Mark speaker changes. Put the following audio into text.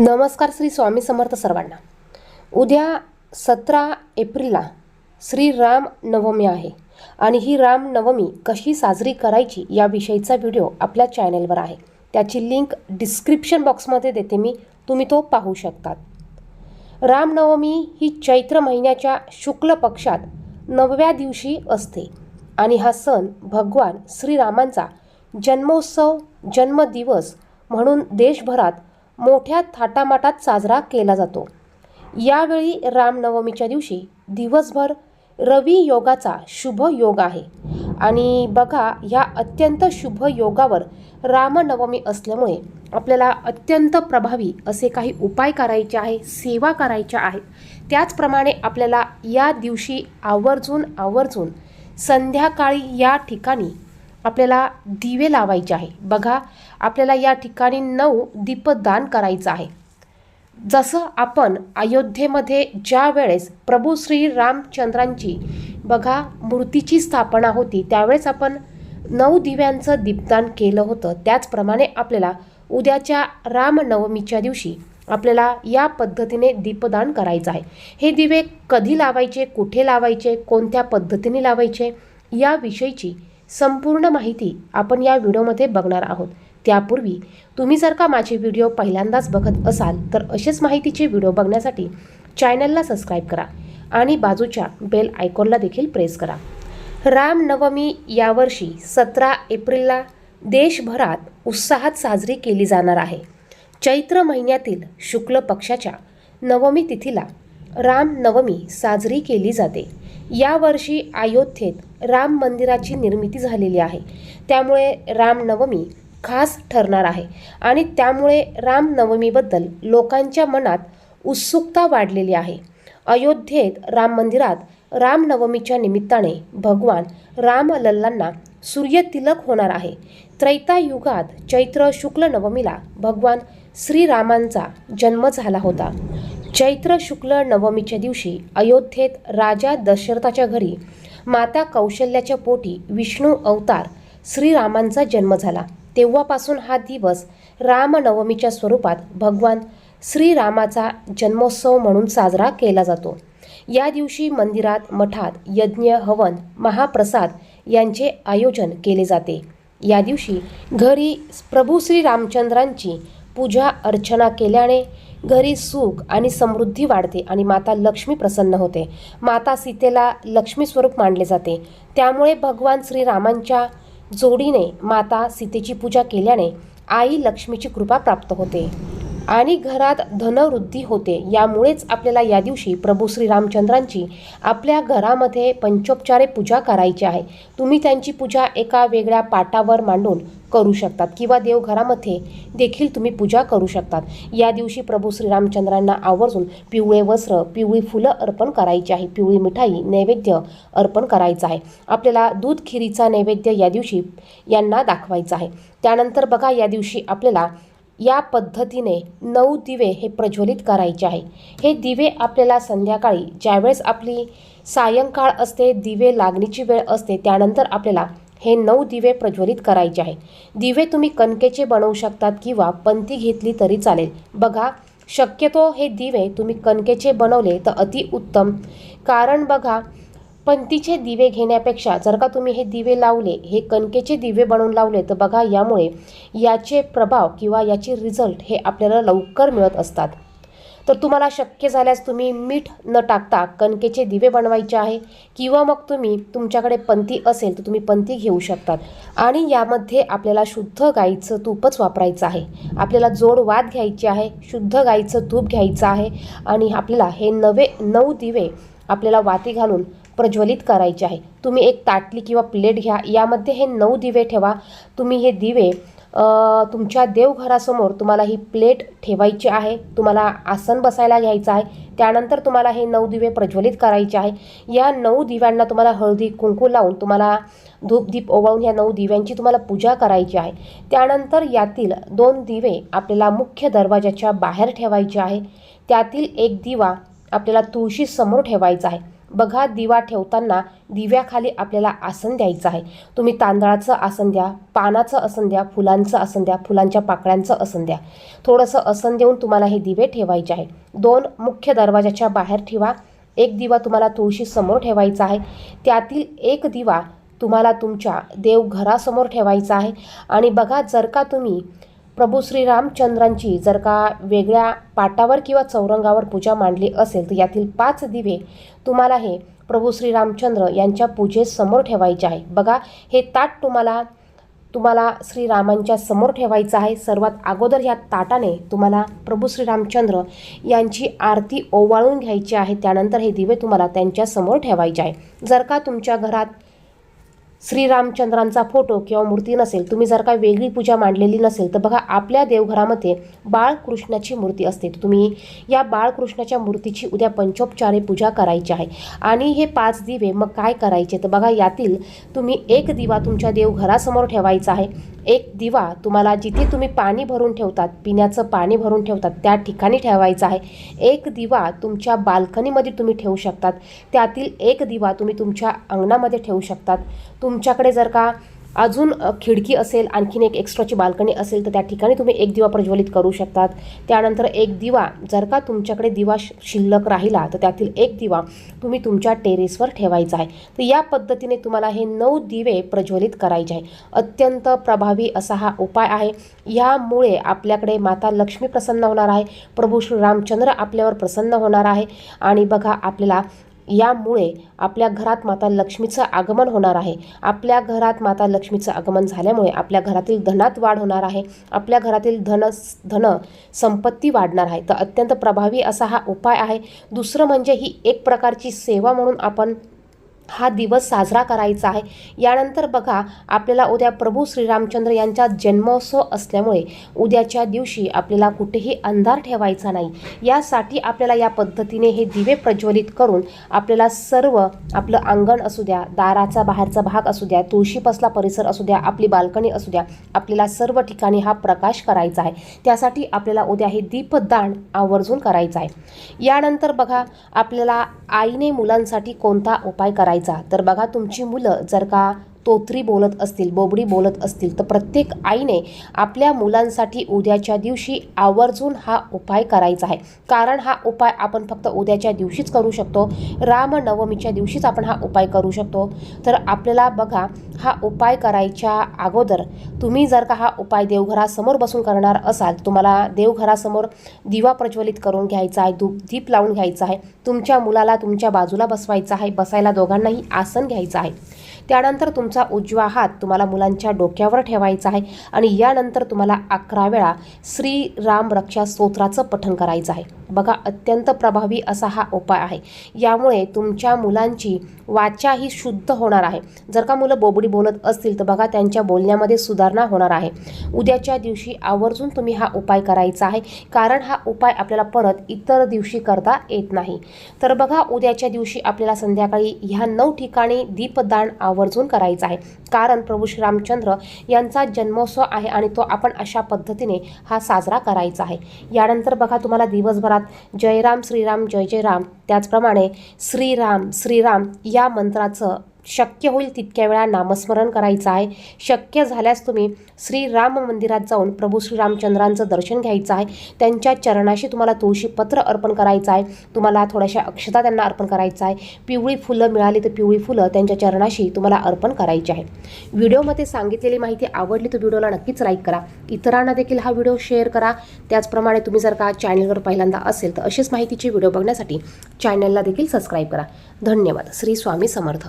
Speaker 1: नमस्कार श्री स्वामी समर्थ सर्वांना. उद्या सतरा एप्रिलला श्री राम नवमी आहे आणि ही राम नवमी कशी साजरी करायची याविषयीचा व्हिडिओ आपल्या चॅनेलवर आहे. त्याची लिंक डिस्क्रिप्शन बॉक्समध्ये देते मी तुम्ही तो पाहू शकतात. रामनवमी ही चैत्र महिन्याच्या शुक्ल पक्षात नवव्या दिवशी असते आणि हा सण भगवान श्रीरामांचा जन्मोत्सव जन्मदिवस म्हणून देशभरात मोठ्या थाटामाटात साजरा केला जातो. यावेळी रामनवमीच्या दिवशी दिवसभर रवी योगाचा शुभ योग आहे. आणि बघा ह्या अत्यंत शुभ योगावर रामनवमी असल्यामुळे आपल्याला अत्यंत प्रभावी असे काही उपाय करायचे आहे सेवा करायच्या आहेत. त्याचप्रमाणे आपल्याला या दिवशी आवर्जून आवर्जून संध्याकाळी या ठिकाणी आपल्याला दिवे लावायचे आहे. बघा आपल्याला या ठिकाणी नऊ दीपदान करायचं आहे. जसं आपण अयोध्येमध्ये ज्या वेळेस प्रभू श्री रामचंद्रांची बघा मूर्तीची स्थापना होती त्यावेळेस आपण नऊ दिव्यांचं दीपदान केलं होतं. त्याचप्रमाणे आपल्याला उद्याच्या रामनवमीच्या दिवशी आपल्याला या पद्धतीने दीपदान करायचं आहे. हे दिवे कधी लावायचे कुठे लावायचे कोणत्या पद्धतीने लावायचे याविषयीची संपूर्ण माहिती आपण या व्हिडिओमध्ये बघणार आहोत. त्यापूर्वी तुम्ही जर का माझे व्हिडिओ पहिल्यांदाच बघत असाल तर असेच माहितीचे व्हिडिओ बघण्यासाठी चॅनलला सबस्क्राईब करा आणि बाजूच्या बेल आयकॉनला देखील प्रेस करा. रामनवमी यावर्षी सतरा एप्रिलला देशभरात उत्साहात साजरी केली जाणार आहे. चैत्र महिन्यातील शुक्ल पक्षाच्या नवमी तिथीला रामनवमी साजरी केली जाते. यावर्षी अयोध्येत राम मंदिराची निर्मिती झालेली आहे. त्यामुळे रामनवमी खास ठरणार आहे आणि त्यामुळे रामनवमीबद्दल लोकांच्या मनात उत्सुकता वाढलेली आहे. अयोध्येत राम मंदिरात रामनवमीच्या निमित्ताने भगवान रामलल्लांना सूर्यतिलक होणार आहे. त्रैता युगात चैत्र शुक्ल नवमीला भगवान श्रीरामांचा जन्म झाला होता. चैत्र शुक्ल नवमीच्या दिवशी अयोध्येत राजा दशरथाच्या घरी माता कौशल्याच्या पोटी विष्णू अवतार श्रीरामांचा जन्म झाला. तेव्हापासून हा दिवस रामनवमीच्या स्वरूपात भगवान श्रीरामाचा जन्मोत्सव म्हणून साजरा केला जातो. या दिवशी मंदिरात मठात यज्ञ हवन महाप्रसाद यांचे आयोजन केले जाते. या दिवशी घरी प्रभू श्रीरामचंद्रांची पूजा अर्चना केल्याने घरी सुख आणि समृद्धी वाढते आणि माता लक्ष्मी प्रसन्न होते. माता सीतेला लक्ष्मी स्वरूप मानले जाते. त्यामुळे भगवान श्रीरामांच्या जोडीने माता सीतेची पूजा केल्याने आई लक्ष्मीची कृपा प्राप्त होते. आणि घरात धनवृद्धी होते. यामुळेच आपल्याला या दिवशी प्रभू श्रीरामचंद्रांची आपल्या घरामध्ये पंचोपचारे पूजा करायची आहे. तुम्ही त्यांची पूजा एका वेगळ्या पाटावर मांडून करू शकतात किंवा देवघरामध्ये देखील तुम्ही पूजा करू शकतात. या दिवशी प्रभू श्रीरामचंद्रांना आवर्जून पिवळे वस्त्र पिवळी फुलं अर्पण करायची आहे. पिवळी मिठाई नैवेद्य अर्पण करायचं आहे. आपल्याला दूध खिरीचा नैवेद्य या दिवशी यांना दाखवायचा आहे. त्यानंतर बघा या दिवशी आपल्याला या पद्धतीने नऊ दिवे हे प्रज्वलित करायचे आहे. हे दिवे आपल्याला संध्याकाळी ज्यावेळेस आपली सायंकाळ असते दिवे लागणीची वेळ असते त्यानंतर आपल्याला हे नऊ दिवे प्रज्वलित करायचे आहे. दिवे तुम्ही कणकेचे बनवू शकतात किंवा पंती घेतली तरी चालेल. बघा शक्यतो हे दिवे तुम्ही कणकेचे बनवले तर अतिउत्तम. कारण बघा पंतीचे दिवे घेण्यापेक्षा जर का तुम्ही हे दिवे लावले हे कणकेचे दिवे बनवून लावले तर बघा यामुळे याचे प्रभाव किंवा याचे रिझल्ट हे आपल्याला लवकर मिळत असतात. तर तुम्हाला शक्य झाल्यास तुम्ही मीठ न टाकता कणकेचे दिवे बनवायचे आहे किंवा मग तुम्ही तुमच्याकडे पंती असेल तर तुम्ही पंती घेऊ शकतात. आणि यामध्ये आपल्याला शुद्ध गाईचं तूपच वापरायचं आहे. आपल्याला जोड वाद घ्यायची आहे शुद्ध गाईचं तूप घ्यायचं आहे आणि आपल्याला हे नवे नऊ दिवे आपल्याला वाती घालून प्रज्वलित करायचे आहे. तुम्ही एक ताटली किंवा प्लेट घ्या. यामध्ये हे नऊ दिवे ठेवा. तुम्ही हे दिवे तुमच्या देवघरासमोर तुम्हाला ही प्लेट ठेवायची आहे. तुम्हाला आसन बसायला घ्यायचं आहे. त्यानंतर तुम्हाला हे नऊ दिवे प्रज्वलित करायचे आहे. या नऊ दिव्यांना तुम्हाला हळदी कुंकू लावून तुम्हाला धूपदीप ओवाळून या नऊ दिव्यांची तुम्हाला पूजा करायची आहे. त्यानंतर यातील दोन दिवे आपल्याला मुख्य दरवाजाच्या बाहेर ठेवायचे आहे. त्यातील एक दिवा आपल्याला तुळशीसमोर ठेवायचा आहे. बघा दिवा ठेवताना दिव्याखाली आपल्याला आसन द्यायचं आहे. तुम्ही तांदळाचं आसन द्या पानाचं आसन द्या फुलांचं आसन द्या फुलांच्या पाकळ्यांचं आसन द्या. थोडंसं आसन देऊन तुम्हाला हे दिवे ठेवायचे आहे. दोन मुख्य दरवाजाच्या बाहेर ठेवा. एक दिवा तुम्हाला तुळशी समोर ठेवायचा आहे. त्यातील एक दिवा तुम्हाला तुमच्या देवघरासमोर ठेवायचा आहे. आणि बघा जर का तुम्ही प्रभू श्रीरामचंद्रांची जर का वेगळ्या पाटावर किंवा चौरंगावर पूजा मांडली असेल तर यातील पाच दिवे तुम्हाला हे प्रभू श्रीरामचंद्र यांच्या पूजेसमोर ठेवायचे आहे. बघा हे ताट तुम्हाला तुम्हाला श्रीरामांच्या समोर ठेवायचं आहे. सर्वात अगोदर ह्या ताटाने तुम्हाला प्रभू श्रीरामचंद्र यांची आरती ओवाळून घ्यायची आहे. त्यानंतर हे दिवे तुम्हाला त्यांच्यासमोर ठेवायचे आहे. जर का तुमच्या घरात श्रीरामचंद्रांचा फोटो किंवा मूर्ती नसेल तुम्ही जर का वेगळी पूजा मांडलेली नसेल तर बघा आपल्या देवघरामध्ये बाळकृष्णाची मूर्ती असते. तुम्ही या बाळकृष्णाच्या मूर्तीची उद्या पंचोपचारे पूजा करायची आहे. आणि हे पाच दिवे मग काय करायचे? तर बघा यातील तुम्ही एक दिवा तुमच्या देवघरासमोर ठेवायचा आहे. एक दिवा तुम्हाला जिथे तुम्ही पाणी भरून ठेवतात पिण्याचं पाणी भरून ठेवतात त्या ठिकाणी ठेवायचा आहे. एक दिवा तुमच्या बाल्कनीमध्ये तुम्ही ठेवू शकतात. त्यातील एक दिवा तुम्ही तुमच्या अंगणामध्ये ठेवू शकतात. तुमच्याकडे जर का अजून खिडकी असेल आणखीन एक एक्स्ट्राची बाल्कनी असेल तर त्या ठिकाणी तुम्ही एक दिवा प्रज्वलित करू शकतात. त्यानंतर एक दिवा जर का तुमच्याकडे दिवा श- शिल्लक राहिला तर त्यातील एक दिवा तुम्ही तुमच्या टेरेसवर ठेवायचा आहे. तर या पद्धतीने तुम्हाला हे नऊ दिवे प्रज्वलित करायचे आहे. अत्यंत प्रभावी असा हा उपाय आहे. यामुळे आपल्याकडे माता लक्ष्मी प्रसन्न होणार आहे. प्रभू श्री रामचंद्र आपल्यावर प्रसन्न होणार आहे. आणि बघा आपल्याला यामुळे आपल्या घरात माता लक्ष्मीचं आगमन होणार आहे. आपल्या घरात माता लक्ष्मीचं आगमन झाल्यामुळे आपल्या घरातील धनात वाढ होणार आहे. आपल्या घरातील धन धन संपत्ती वाढणार आहे. तर अत्यंत प्रभावी असा हा उपाय आहे. दुसरं म्हणजे ही एक प्रकारची सेवा म्हणून आपण हा दिवस साजरा करायचा आहे. यानंतर बघा आपल्याला उद्या प्रभू श्रीरामचंद्र यांचा जन्मोत्सव असल्यामुळे उद्याच्या दिवशी आपल्याला कुठेही अंधार ठेवायचा नाही. यासाठी आपल्याला या पद्धतीने हे दिवे प्रज्वलित करून आपल्याला सर्व आपलं अंगण असू द्या दाराचा बाहेरचा भाग असू द्या तुळशीपासला परिसर असू द्या आपली बाल्कनी असू द्या आपल्याला सर्व ठिकाणी हा प्रकाश करायचा आहे. त्यासाठी आपल्याला उद्या हे दीपदान आवर्जून करायचं आहे. यानंतर बघा आपल्याला आईने मुलांसाठी कोणता उपाय करायचा तर बघा तुमची मुलं जर का तोत्री बोलत असतील बोबडी बोलत असतील तर प्रत्येक आईने आपल्या मुलांसाठी उद्याच्या दिवशी आवर्जून हा उपाय करायचा आहे. कारण हा उपाय आपण फक्त उद्याच्या दिवशीच करू शकतो. रामनवमीच्या दिवशीच आपण हा उपाय करू शकतो. तर आपल्याला बघा हा उपाय करायच्या अगोदर तुम्ही जर का हा उपाय देवघरासमोर बसून करणार असाल तुम्हाला देवघरासमोर दिवा प्रज्वलित करून घ्यायचा आहे धूप दीप लावून घ्यायचा आहे तुमच्या मुलाला तुमच्या बाजूला बसवायचा आहे बसायला दोघांनाही आसन घ्यायचं आहे. त्यानंतर तुमचा उजवा हात तुम्हाला मुलांच्या डोक्यावर ठेवायचा आहे आणि यानंतर तुम्हाला अकरा वेळा श्री राम रक्षा स्तोत्राचं पठण करायचं आहे. बघा अत्यंत प्रभावी असा हा उपाय आहे. यामुळे तुमच्या मुलांची वाचा ही शुद्ध होणार आहे. जर का मुलं बोबडी बोलत असतील तर बघा त्यांच्या बोलण्यामध्ये सुधारणा होणार आहे. उद्याच्या दिवशी आवर्जून तुम्ही हा उपाय करायचा आहे. कारण हा उपाय आपल्याला परत इतर दिवशी करता येत नाही. तर बघा उद्याच्या दिवशी आपल्याला संध्याकाळी ह्या नऊ ठिकाणी दीपदान आवर्जून करायचं आहे. कारण प्रभू श्रीरामचंद्र यांचा जन्मोत्सव आहे आणि तो आपण अशा पद्धतीने हा साजरा करायचा आहे. यानंतर बघा तुम्हाला दिवसभरात जयराम श्रीराम जय जयराम. त्याचप्रमाणे श्रीराम श्रीराम या मंत्राचं शक्य होईल तितक्या वेळा नामस्मरण करायचं आहे. शक्य झाल्यास तुम्ही श्रीराम मंदिरात जाऊन प्रभू श्रीरामचंद्रांचं दर्शन घ्यायचं आहे. त्यांच्या चरणाशी तुम्हाला तुळशीपत्र अर्पण करायचं आहे. तुम्हाला थोड्याशा अक्षता त्यांना अर्पण करायचं आहे. पिवळी फुलं मिळाली तर पिवळी फुलं त्यांच्या चरणाशी तुम्हाला अर्पण करायची आहे. व्हिडिओमध्ये सांगितलेली माहिती आवडली तर व्हिडिओला नक्कीच लाईक करा. इतरांना देखील हा व्हिडिओ शेअर करा. त्याचप्रमाणे तुम्ही जर का चॅनलवर पहिल्यांदा असेल तर अशीच माहितीचे व्हिडिओ बघण्यासाठी चॅनलला देखील सबस्क्राईब करा. धन्यवाद. श्री स्वामी समर्थ.